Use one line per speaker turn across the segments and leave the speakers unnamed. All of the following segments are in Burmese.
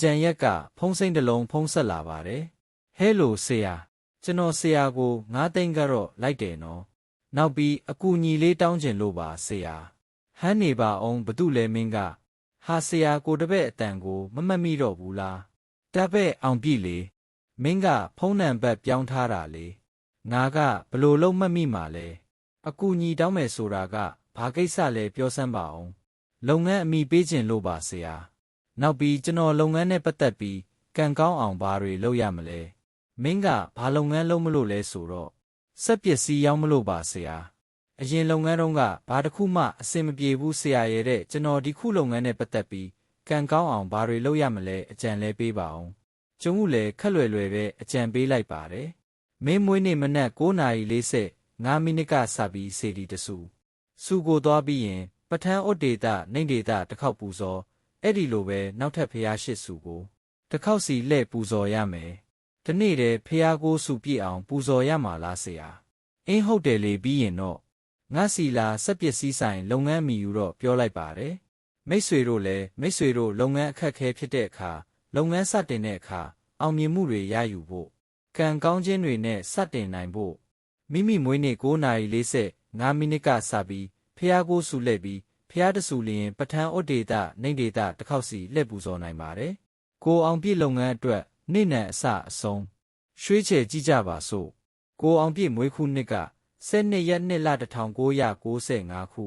ကြံရက်ကဖုံးစိမ့်တစ်လုံးဖုံးဆက်လာပါတယ်ဟဲလိုဆရာကျွန်တော်ဆရာကိုငါးသိန်းကတော့လိုက်တယ်နော်နောက်ပြီးအကူညီလေးတောင်းကျင်လို့ပါဆရာဟမ်းနေပါအောင်ဘသူလဲမင်းကဟာဆရာကိုတပည့်အတန်ကိုမမှတ်မိတော့ဘူးလားတပည့်အောင်ပြီလေမင်းကဖုံးနံပါတ်ပြောင်းထားတာလေငါကဘလို့လုံးမှတ်မိမှာလဲအကူညီတောင်းမယ်ဆိုတာကဘာကိစ္စလဲပြောစမ်းပါအောင်လုပ်ငန်းအမိပေးခြင်းလို့ပါဆရာ နောက်ပြီးကျွန်တော်လုပ်ငန်းနဲ့ပတ်သက်ပြီးကံကောင်းအောင်ဘာတွေလုပ်ရမလဲမင်းကဘာလုပ်ငန်းလုပ်မလို့လဲဆိုတော့စက်ပစ္စည်းရောင်းမလို့ပါဆရာအရင်လုပ်ငန်းတုန်းကဘာတစ်ခုမှအဆင်မပြေဘူးဆရာရဲ့တဲ့ကျွန်တော်ဒီခုလုပ်ငန်းနဲ့ပတ်သက်ပြီးကံကောင်းအောင်ဘာတွေလုပ်ရမလဲအကြံလဲပေးပါအောင်ကျုံမှုလည်းခက်လွယ်လွယ်ပဲအကြံပေးလိုက်ပါတယ်မင်းမွေးနေ့မနက်9:40 5မိနစ်ကစပြီးစေတီတဆူစုကိုသွားပြီးရင်ပထန်းဥဒေတာနှိမ့်ဒေတာတစ်ခေါက်ပူဇော် အဲ့ဒီလိုပဲနောက်ထပ်ဖျားရှိစုကိုတစ်ခေါက်စီလှည့်ပူဇော်ရမယ်ဒီနေ့တည်းဖျားကိုစုပြည့်အောင်ပူဇော်ရမှာလားဆရာအင်းဟုတ်တယ်လေပြီးရင်တော့ငါစီလာစက်ပစ္စည်းဆိုင်လုပ်ငန်းမီယူတော့ပြောလိုက်ပါတယ်မိတ်ဆွေတို့လည်းမိတ်ဆွေတို့လုပ်ငန်းအခက်အခဲဖြစ်တဲ့အခါလုပ်ငန်းစတင်တဲ့အခါအောင်မြင်မှုတွေရယူဖို့ကံကောင်းခြင်းတွေနဲ့စတင်နိုင်ဖို့မိမိမွေးနေ့9:45မိနစ်ကစပြီးဖျားကိုစုလှည့်ပြီး ဖျားတဆူလျင်ပဋ္ဌာန်းဩဒေတာနှိမ့်ဒေတာတစ်ခေါက်စီလှည့်ပူဇော်နိုင်ပါတယ်။ကိုအောင်ပြည့်လုပ်ငန်းအတွက်နေ့နံအစအဆုံးရွှေချယ်ကြည့်ကြပါစို့။ကိုအောင်ပြည့်မွေးခုနှစ်က12ရက်နှစ်လ1995ခု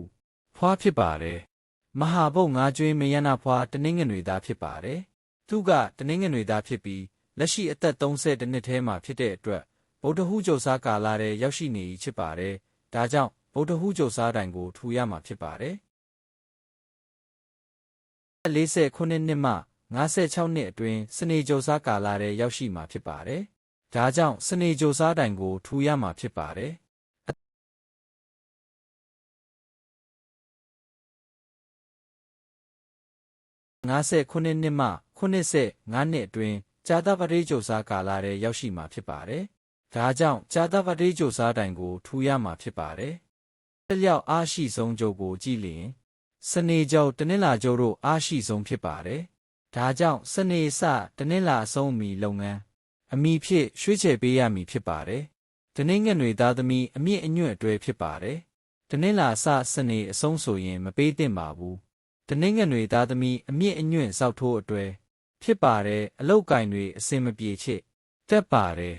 ဖွားဖြစ်ပါတယ်။မဟာဘုတ်ငါးကျွင်းမယနာဖွားတနင်္ဂနွေသားဖြစ်ပါတယ်။သူကတနင်္ဂနွေသားဖြစ်ပြီးလက်ရှိအသက်30နှစ်ထဲမှာဖြစ်တဲ့အတွက်ဗုဒ္ဓဟူးကြုံစားကာလာတဲ့ရောက်ရှိနေပြီဖြစ်ပါတယ်။ဒါကြောင့်ဗုဒ္ဓဟူးကြုံစားတိုင်ကိုထူရမှာဖြစ်ပါတယ်။ 49နှစ်မှ56နှစ်အတွင်းစနေကြုံစားကာလာတဲ့ရောက်ရှိမှာဖြစ်ပါတယ်။ဒါကြောင့်စနေကြုံစားတိုင်ကိုထူရမှာဖြစ်ပါတယ်။59နှစ်မှ85နှစ်အတွင်းဂျာတာပတိကြိုစားကာလာတဲ့ရောက်ရှိမှာဖြစ်ပါတယ်။ဒါကြောင့်ဂျာတာပတိကြိုစားတိုင်ကိုထူရမှာဖြစ်ပါတယ်။တလျောက်အားရှိဆုံးကြိုကိုကြည့်လျင် စနေကြောတနင်္လာကြိုတို့အားရှိဆုံးဖြစ်ပါတယ်။ဒါကြောင့်စနေစတနင်္လာအဆုံးမီလုပ်ငန်းအမိဖြစ်ရွှေ့ချယ်ပေးရမည်ဖြစ်ပါတယ်။တနင်္ဂနွေသားသမီးအမြင့်အညွန့်အတွဲဖြစ်ပါတယ်။တနင်္လာစစနေအဆုံးဆိုရင်မပေးသင့်ပါဘူး။တနင်္ဂနွေသားသမီးအမြင့်အညွန့်စောက်ထိုးအတွဲဖြစ်ပါတယ်အလောက်ကင်တွေအစင်မပြေချစ်တက်ပါတယ်